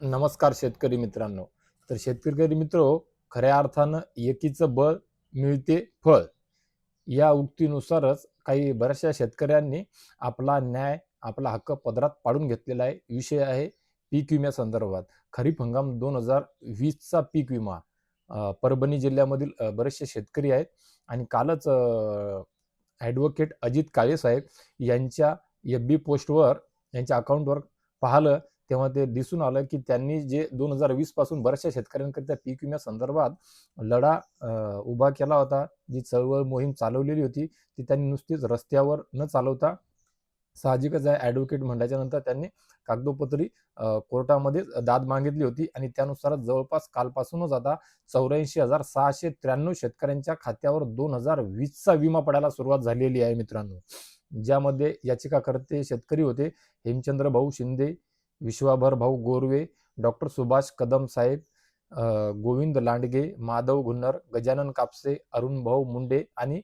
नमस्कार शेतकरी मित्रांनो. तर शेतकरी मित्र खऱ्या अर्थानं एकीचं बळ मिळते फळ. या उक्तीनुसारच काही बऱ्याचशा शेतकऱ्यांनी आपला न्याय आपला हक्क पदरात पाडून घेतलेला आहे. विषय आहे पीक विम्यासंदर्भात खरीप हंगाम दोन हजार वीसचा पीक विमा. परभणी जिल्ह्यामधील बरेचसे शेतकरी आहेत आणि कालच ॲडव्होकेट अजित काळे साहेब यांच्या एफ बी पोस्टवर यांच्या अकाउंटवर पाहिलं तेव्हा ते दिसून आलं की त्यांनी जे दोन हजार वीसपासून बऱ्याचशा शेतकऱ्यांकरिता पीक विम्या संदर्भात लढा उभा केला होता. जी चळवळ मोहीम चालवलेली होती ती त्यांनी नुसतीच रस्त्यावर न चालवता साहजिकच आहे ॲडव्होकेट म्हणल्याच्या नंतर त्यांनी कागदोपत्री कोर्टामध्ये दाद मागितली होती आणि त्यानुसार जवळपास कालपासूनच आता चौऱ्याऐंशी हजार सहाशे त्र्याण्णव शेतकऱ्यांच्या खात्यावर दोन हजार वीसचा विमा पडायला सुरुवात झालेली आहे मित्रांनो. ज्यामध्ये याचिकाकर्ते शेतकरी होते हेमचंद्र भाऊ शिंदे विश्वाभर भाऊ गोरवे डॉक्टर सुभाष कदम साहेब गोविंद लांडगे माधव गुन्नर गजानन कापसे अरुण भाऊ मुंडे आणि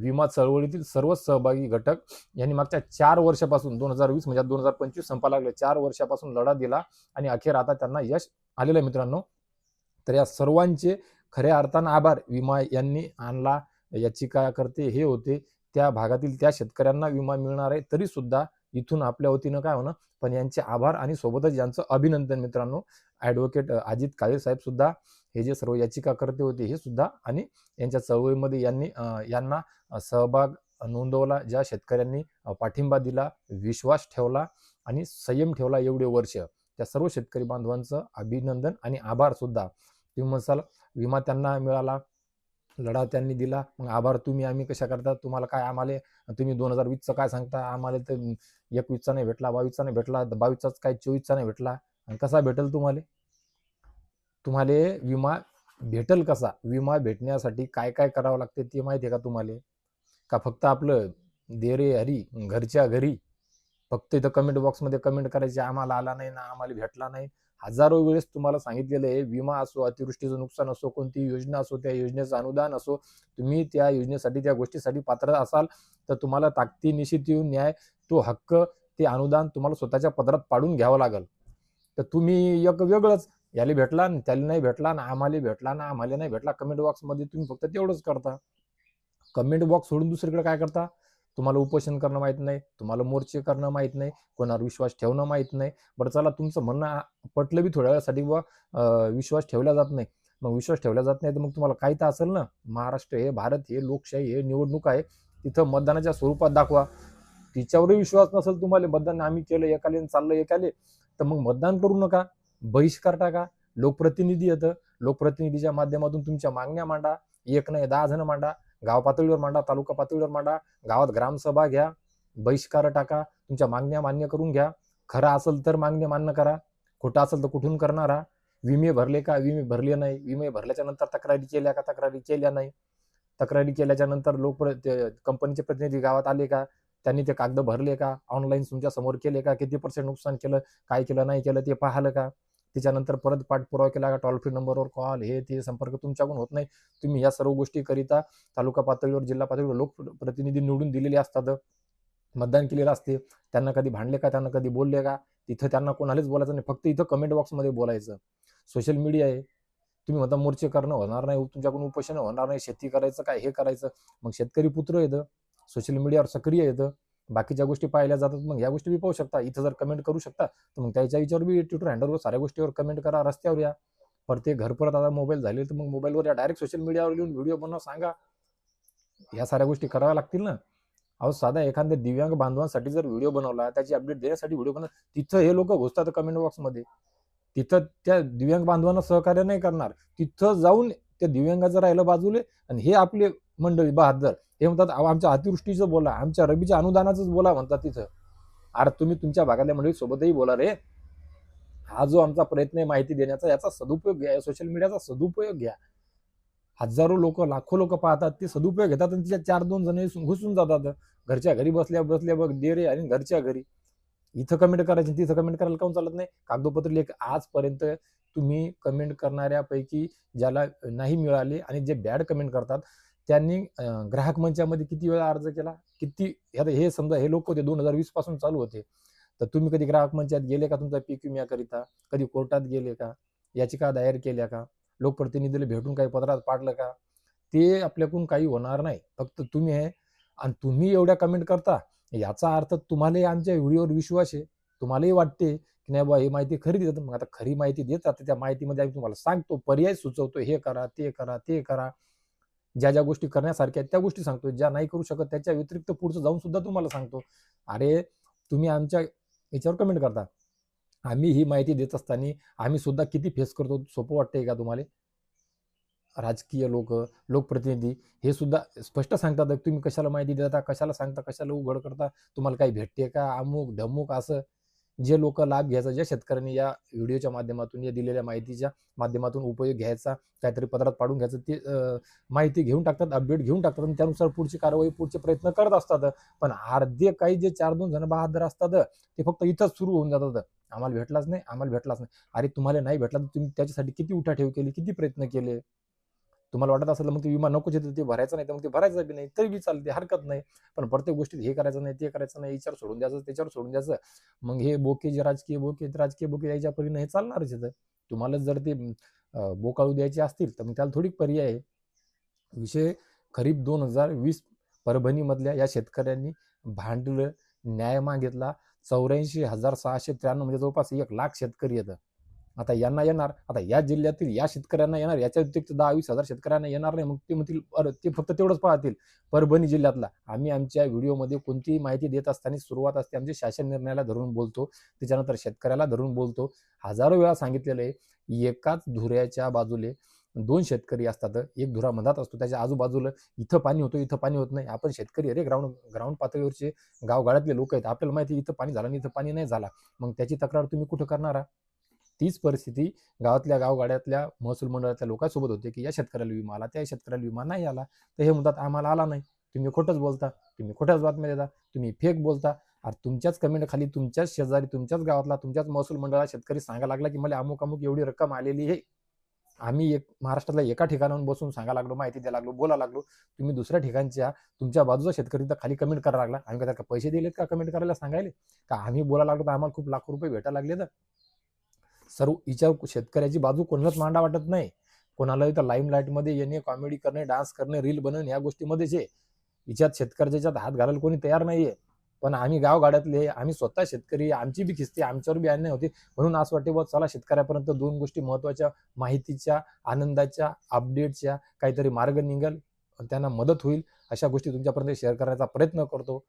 विमा चळवळीतील सर्व सहभागी घटक यांनी मागच्या चार वर्षापासून दोन हजार वीस म्हणजे दोन हजार पंचवीस संपा लागले. चार वर्षापासून लढा दिला आणि अखेर आता त्यांना यश आलेलं आहे मित्रांनो. तर या सर्वांचे खऱ्या अर्थानं आभार. विमा यांनी आणला याचिकाकर्ते हे होते त्या भागातील त्या शेतकऱ्यांना विमा मिळणार आहे तरी सुद्धा इथून आपल्या वतीनं काय होणं? पण यांचे आभार आणि सोबतच यांचं अभिनंदन मित्रांनो. ॲडव्होकेट अजित काळे साहेब सुद्धा हे जे सर्व याचिकाकर्ते होते हे सुद्धा आणि यांच्या चळवळीमध्ये यांनी यांना सहभाग नोंदवला. ज्या शेतकऱ्यांनी पाठिंबा दिला विश्वास ठेवला आणि संयम ठेवला एवढे वर्ष. त्या सर्व शेतकरी बांधवांचं अभिनंदन आणि आभार सुद्धा. तुम्ही म्हणसाल विमा त्यांना मिळाला. लढा त्यांनी दिला. मग आभार तुम्ही आम्ही कशा करता? तुम्हाला काय आम्हाला? तुम्ही दोन हजार वीसचं काय सांगता? आम्हाला तर एकवीसचा नाही भेटला बावीसचा नाही भेटला बावीसचाच काय चोवीसचा नाही भेटला. आणि कसा भेटेल तुम्हाला? तुम्हाला विमा भेटेल कसा? विमा भेटण्यासाठी काय काय करावं लागते ते माहिती आहे का तुम्हाला? का फक्त आपलं दे रे हरी घरच्या घरी? फक्त इथं कमेंट बॉक्समध्ये कमेंट करायचे आम्हाला आला नाही ना आम्हाला भेटला नाही. हजारो वेळेस तुम्हाला सांगितलेलं आहे विमा असो अतिवृष्टीचं नुकसान असो कोणती योजना असो त्या योजनेचं अनुदान असो तुम्ही त्या योजनेसाठी त्या गोष्टीसाठी पात्र असाल तर तुम्हाला ताकदीनिशी येऊन न्याय तो हक्क ते अनुदान तुम्हाला स्वतःच्या पदरात पाडून घ्यावं लागेल. तर तुम्ही एक वेगळंच याला भेटला त्याला नाही भेटला ना आम्हाला भेटला ना आम्हाला नाही भेटला कमेंट बॉक्समध्ये तुम्ही फक्त तेवढंच करता. कमेंट बॉक्स सोडून दुसरीकडे काय करता? तुम्हाला उपोषण करणं माहीत नाही तुम्हाला मोर्चे करणं माहीत नाही कोणावर विश्वास ठेवणं माहीत नाही. बरं चला तुमचं म्हणणं पटलं बी थोड्या वेळासाठी व विश्वास ठेवला जात नाही. मग विश्वास ठेवला जात नाही तर मग तुम्हाला काही तर असेल ना? महाराष्ट्र हे भारत हे लोकशाही हे निवडणूक आहे. तिथं मतदानाच्या स्वरूपात दाखवा. तिच्यावरही विश्वास नसेल तुम्हाला मतदान आम्ही केलं एकाले चाललं एकाले. तर मग मतदान करू नका. बहिष्कार टाका. लोकप्रतिनिधी येतं. लोकप्रतिनिधीच्या माध्यमातून तुमच्या मागण्या मांडा. एक नाही दहा जण मांडा. गाव पातळीवर मांडा तालुका पातळीवर मांडा गावात ग्रामसभा घ्या बहिष्कार टाका तुमच्या मागण्या मान्य करून घ्या. खरं असेल तर मागण्या मान्य करा खोटं असेल तर कुठून करणारा? विमे भरले का? विमे भरले नाही. विमे भरल्याच्या नंतर तक्रारी केल्या का? तक्रारी केल्या नाही. तक्रारी केल्याच्यानंतर लोक कंपनीचे प्रतिनिधी गावात आले का? त्यांनी ते कागद भरले का? ऑनलाईन तुमच्यासमोर केले का? किती पर्सेंट नुकसान केलं? काय केलं? नाही केलं? ते पाहिलं का? त्याच्यानंतर परत पाठपुरावा केला का टोल फ्री नंबरवर कॉल हे ते संपर्क तुमच्याकडून होत नाही. तुम्ही या सर्व गोष्टीकरिता तालुका पातळीवर जिल्हा पातळीवर लोकप्रतिनिधी निवडून दिलेले असतात मतदान केलेलं असते. त्यांना कधी भांडले का त्यांना कधी बोलले का तिथं त्यांना कोणालाच बोलायचं नाही. फक्त इथं कमेंट बॉक्समध्ये बोलायचं. सोशल मीडिया आहे. तुम्ही म्हणता मोर्चे करणं होणार नाही तुमच्याकडून उपोषण होणार नाही शेती करायचं काय हे करायचं. मग शेतकरी पुत्र येतं सोशल मीडियावर सक्रिय येतं बाकीच्या गोष्टी पाहिल्या जातात मग या गोष्टी बी पाहू शकता. इथं जर कमेंट करू शकता तर मग त्याच्या याच्यावर बी ट्विटर हँडलवर साऱ्या गोष्टीवर कमेंट करा रस्त्यावर या. परत घर परत आता मोबाईल झाले तर मग मोबाईलवर या. डायरेक्ट सोशल मीडियावर येऊन व्हिडिओ बनवा सांगा. या साऱ्या गोष्टी कराव्या लागतील ना. अहो साधा एखाद्या दिव्यांग बांधवांसाठी जर व्हिडिओ बनवला त्याची अपडेट देण्यासाठी व्हिडिओ बनव तिथं हे लोक घुसतात कमेंट बॉक्समध्ये तिथं त्या दिव्यांग बांधवांना सहकार्य नाही करणार. तिथं जाऊन त्या दिव्यांगाचं राहिलं बाजूले आणि हे आपले मंडळी बहादर हे म्हणतात आमच्या अतिवृष्टीचं बोला आमच्या रबीच्या अनुदानाचंच बोला म्हणतात तिथं. अरे तुम्ही तुमच्या भागातल्या मंडळी सोबतही बोला रे. हा जो आमचा प्रयत्न आहे माहिती देण्याचा याचा सदुपयोग घ्या सोशल मीडियाचा सदुपयोग घ्या. हजारो लोक लाखो लोक पाहतात ते सदुपयोग घेतात आणि तिच्या चार दोन जण घुसून जातात. घरच्या घरी बसल्या बसल्या बघ दे रे आणि घरच्या घरी. इथं कमेंट करायची तिथं कमेंट करायला काऊन चालत नाही? कागदोपत्र लेख आजपर्यंत तुम्ही कमेंट करणाऱ्यापैकी ज्याला नाही मिळाले आणि जे बॅड कमेंट करतात त्यांनी ग्राहक मंचामध्ये किती वेळा अर्ज केला? किती आता हे समजा हे लोक होते दोन हजार वीसपासून चालू होते. तर तुम्ही कधी ग्राहक मंचात गेले का तुमचा पीक विम्याकरिता कधी कोर्टात गेले का? याचिका दायर केल्या का? लोकप्रतिनिधीला भेटून काही पत्रात पाडलं का? ते आपल्याकडून काही होणार नाही. फक्त तुम्ही आहे आणि तुम्ही एवढ्या कमेंट करता याचा अर्थ तुम्हालाही आमच्या व्हिडिओवर विश्वास आहे. तुम्हालाही वाटते की नाही बाबा ही माहिती खरी देतात. मग आता खरी माहिती देतात. त्या माहितीमध्ये आम्ही तुम्हाला सांगतो. पर्याय सुचवतो हे करा ते करा ते करा. ज्या ज्या गोष्टी करण्यासारख्या आहेत त्या गोष्टी सांगतो ज्या नाही करू शकत त्याच्या व्यतिरिक्त पुढचं जाऊन सुद्धा तुम्हाला सांगतो. अरे तुम्ही आमच्या याच्यावर कमेंट करता. आम्ही ही माहिती देत असताना आम्ही सुद्धा किती फेस करतो सोपं वाटतंय का तुम्हाला? राजकीय लोक लोकप्रतिनिधी हे सुद्धा स्पष्ट सांगतात. तुम्ही कशाला माहिती देता कशाला सांगता कशाला उघड करता? तुम्हाला काही भेटते का? अमुक ढमुक असं. जे लोक लाभ घ्यायचा ज्या शेतकऱ्यांनी या व्हिडिओच्या माध्यमातून या दिलेल्या माहितीच्या माध्यमातून उपयोग घ्यायचा काहीतरी पत्रात पाडून घ्यायचं ते माहिती घेऊन टाकतात अपडेट घेऊन टाकतात आणि त्यानुसार पुढची कारवाई पुढचे प्रयत्न करत असतात. पण अर्धे काही जे चार दोन जण बहादर असतात ते फक्त इथंच सुरू होऊन जातात. आम्हाला भेटलाच नाही आम्हाला भेटलाच नाही. अरे तुम्हाला नाही भेटला तर तुम्ही त्याच्यासाठी किती उठाठेव केली किती प्रयत्न केले? तुम्हाला वाटत असेल मग ते विमा नको तर ते भरायचं नाही तर मग ते भरायचं बी नाही तरी बी चालते हरकत नाही. पण प्रत्येक गोष्टीत हे करायचं नाही ते करायचं नाही याच्यावर सोडून द्यायचं त्याच्यावर सोडून द्यायचं. मग हे बोके जे राजकीय बोके राजकीय बोके याच्या परीने हे चालणारच येतं तुम्हाला जर ते बोकाळू द्यायचे असतील तर मग त्याला थोडी पर्याय आहे. विषय खरीप दोन हजार वीस परभणीमधल्या या शेतकऱ्यांनी भांडलं न्याय मागितला. चौऱ्याऐंशी हजार सहाशे त्र्याण्णव म्हणजे जवळपास एक लाख शेतकरी येतं आता यांना येणार आता या जिल्ह्यातील या शेतकऱ्यांना येणार याच्या व्यतिरिक्त दहा वीस हजार शेतकऱ्यांना येणार नाही. मग ते म्हणतील ते फक्त तेवढंच पाहतील. परभणी जिल्ह्यातला आम्ही आमच्या व्हिडिओमध्ये कोणतीही माहिती देत असताना सुरुवात असते आमच्या शासन निर्णयाला धरून बोलतो. त्याच्यानंतर शेतकऱ्याला धरून बोलतो. हजारो वेळा सांगितलेलं आहे एकाच धुऱ्याच्या बाजूले दोन शेतकरी असतात. एक धुरा मधात असतो त्याच्या आजूबाजूला इथं पाणी होतं इथं पाणी होत नाही. आपण शेतकरी अरे ग्राउंड ग्राउंड पातळीवरचे गावगाड्यातले लोक आहेत. आपल्याला माहिती आहे, इथं पाणी झालं आणि इथं पाणी नाही झाला. मग त्याची तक्रार तुम्ही कुठं करणार तीच परिस्थिती गावातल्या गावगाड्यातल्या महसूल मंडळातल्या लोकांसोबत होते की या शेतकऱ्याला विमा आला त्या शेतकऱ्याला विमा नाही आला. तर हे म्हणतात आम्हाला आला नाही. तुम्ही खोटंच बोलता तुम्ही खोट्याच बातम्या देता तुम्ही फेक बोलता. अरे तुमच्याच कमेंट खाली तुमच्याच शेजारी तुमच्याच गावातला तुमच्याच महसूल मंडळाला शेतकरी सांगा लागला की मला अमुक अमुक एवढी रक्कम आलेली आहे. आम्ही एक महाराष्ट्रातल्या एका ठिकाणाहून बसून सांगायला लागलो माहिती द्यायला लागलो बोलायला लागलो. तुम्ही दुसऱ्या ठिकाणच्या तुमच्या बाजूचा शेतकरी तर खाली कमेंट करायला लागला. आम्ही काय पैसे दिलेत का? कमेंट करायला सांगायले. का आम्ही बोलायला लागलो तर आम्हाला खूप लाखो रुपये भेटायला लागले तर सर्व हिच्यावर शेतकऱ्याची बाजू कोणालाच मांडा वाटत नाही. कोणाला इथं लाईम लाईटमध्ये येणे कॉमेडी करणे डान्स करणे रील बनवणे या गोष्टीमध्येच आहे. हिच्यात शेतकऱ्याच्या हात घालायला कोणी तयार नाहीये. पण आम्ही गावगाड्यातले आम्ही स्वतः शेतकरी आमची बी खिस्ती आमच्यावर बी अन्याय होते. म्हणून असं वाटते बघ चला शेतकऱ्यापर्यंत दोन गोष्टी महत्त्वाच्या माहितीच्या आनंदाच्या अपडेटच्या काहीतरी मार्ग निघेल त्यांना मदत होईल अशा गोष्टी तुमच्यापर्यंत शेअर करण्याचा प्रयत्न करतो.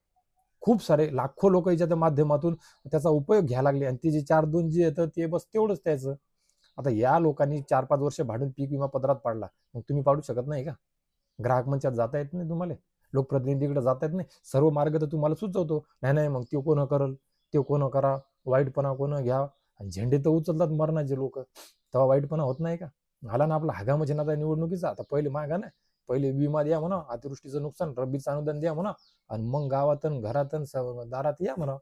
खूप सारे लाखो लोक याच्या माध्यमातून त्याचा उपयोग घ्यायला लागले. आणि ते जे चार दोन जे येतं ते बस तेवढंच त्याचं. आता या लोकांनी चार पाच वर्ष भाडून पीक विमा पदरात पाडला. मग तुम्ही पाडू शकत नाही का? ग्राहक मंचात जाता येत नाही तुम्हाला. लोकप्रतिनिधीकडे जाता येत नाही. सर्व मार्ग तर तुम्हाला सुचवतो. नाही नाही मग ते कोण करल? ते कोण करा? वाईटपणा कोण घ्या? आणि झेंडे तर उचलतात मरणाचे लोक. तेव्हा वाईटपणा होत नाही का? आला ना आपला हगाम आता निवडणुकीचा? आता पहिले मागा ना पहिले विमा द्या म्हणा अतिवृष्टीचं नुकसान रब्बीचं अनुदान द्या म्हणा आणि मग गावातन घरात दारात या म्हणा.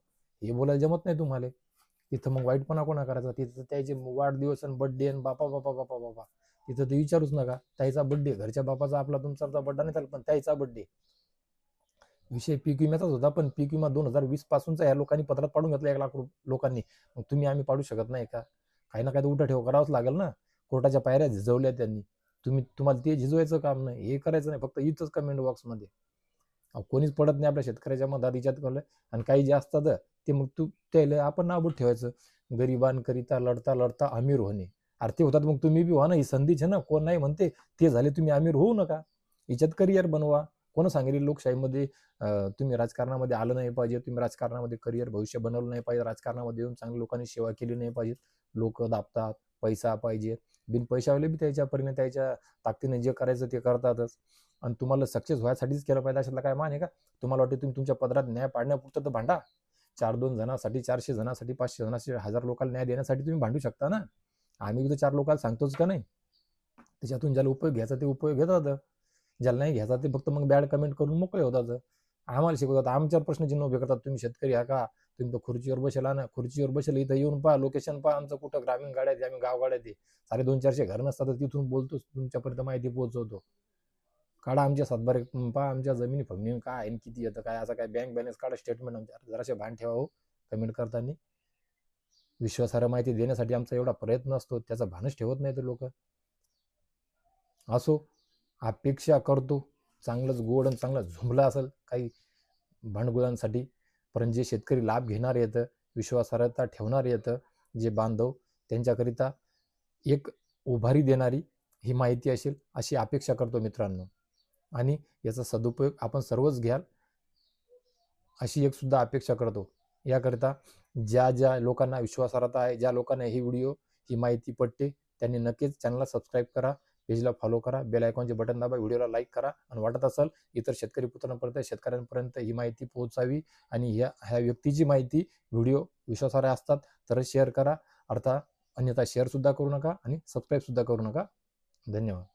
हे बोलायला जमत नाही तुम्हाला. तिथं मग वाईटपणा कोणा करायचा? तिथं त्याचे वाढदिवस आणि बड्डे आणि बापा बापा बापा बापा. तिथं तर विचारूच नका. त्याचा बड्डे घरच्या बापाचा आपला तुमचा बड्डा नाही चालत पण त्याचा बड्डे विषय पीक विम्याचाच होता पण पीक विमा दोन हजार वीस पासूनचा या लोकांनी पत्रात पाडून घेतला एक लाख लोकांनी. मग तुम्ही आम्ही पाडू शकत नाही का? काही ना काही तर उठा ठेव करावंच लागेल ना. कोर्टाच्या पायऱ्या झिजवल्या त्यांनी. तुम्ही तुम्हाला ते झिजवायचं काम नाही हे करायचं नाही फक्त इथंच कमेंट बॉक्समध्ये कोणीच पडत नाही आपल्या शेतकऱ्याच्या मधात हिच्यात कळलं आणि काही जे असतात ते मग तू त्याला आपण नाबूत ठेवायचं. गरिबांकरिता लढता लढता अमीर होणे. अरे ते होतात मग तुम्ही बी व्हा ना ही संधीच आहे ना. कोण नाही म्हणते ते झाले तुम्ही अमीर होऊ नका. याच्यात करिअर बनवा. कोण सांगेल लोकशाहीमध्ये तुम्ही राजकारणामध्ये आलं नाही पाहिजे. तुम्ही राजकारणामध्ये करिअर भविष्य बनवलं नाही पाहिजे. राजकारणामध्ये येऊन चांगल्या लोकांनी सेवा केली नाही पाहिजे. लोक दाबतात. पैसा पाहिजे. बिन पैशावाले बी त्याच्या परीने त्याच्या ताकदीने जे करायचं ते करतातच. आणि तुम्हाला सक्सेस व्हायसाठीच केलं पाहिजे अशातला काय मान आहे का? तुम्हाला वाटते तुम्ही तुमच्या पदरात न्याय पाडण्यापुरतं तर भांडा. चार दोन जणांसाठी चारशे जणांसाठी पाचशे जणांसाठी हजार लोकांना न्याय देण्यासाठी तुम्ही भांडू शकता ना? आम्ही तर चार लोकांना सांगतोच का नाही? त्याच्यातून ज्याला उपयोग घ्यायचा ते उपयोग घेतात. ज्याला नाही घ्यायचा ते फक्त मग बॅड कमेंट करून मोकळे होतात. आम्हाला शिकवतात. आमच्यावर प्रश्नचिन्ह उभे करतात. तुम्ही शेतकरी हा का? तुम्ही तर खुर्चीवर बसेला ना खुर्चीवर बसेल इथं येऊन पहा लोकेशन पहा आमचं कुठं ग्रामीण गाड्या आम्ही गाव गाड्या आहे साडे दोन चारशे घर नसतात तर तिथून बोलतोच तुमच्यापर्यंत माहिती पोहोचवतो. काढा आमच्या सातबारे पहा आमच्या जमिनी फमिनी काय आहे किती येतं काय असं काय बँक बॅलन्स काढा स्टेटमेंट आमच्या जराशे भान ठेवा हो कमेंट करताना. विश्वासार्ह माहिती देण्यासाठी आमचा एवढा प्रयत्न असतो त्याचा भानच ठेवत नाही तर लोक. असो अपेक्षा करतो चांगलंच गोड आणि चांगलं झुंबलं असेल काही भांडगुळांसाठी. पण जे शेतकरी लाभ घेणार येतं विश्वासार्हता ठेवणार येतं जे बांधव त्यांच्याकरिता एक उभारी देणारी ही माहिती असेल अशी अपेक्षा करतो मित्रांनो. आणि याचा सदुपयोग आपण सर्वच घ्याल अशी एक सुद्धा अपेक्षा करतो. याकरिता ज्या ज्या लोकांना विश्वासार्हता आहे ज्या लोकांना ही व्हिडिओ ही माहिती पटते त्यांनी नक्कीच चॅनलला सबस्क्राईब करा. पेजला फॉलो करा बेल आयकॉनचे बटन दाबा व्हिडिओला लाईक करा आणि वाटत असेल इतर शेतकरी पुत्रांपर्यंत शेतकऱ्यांपर्यंत ही माहिती पोहोचावी आणि ह्या ह्या व्यक्तीची माहिती व्हिडिओ विश्वासार्ह असतात तरच शेअर करा. अर्थात अन्यथा शेअरसुद्धा करू नका आणि सबस्क्राईबसुद्धा करू नका. धन्यवाद.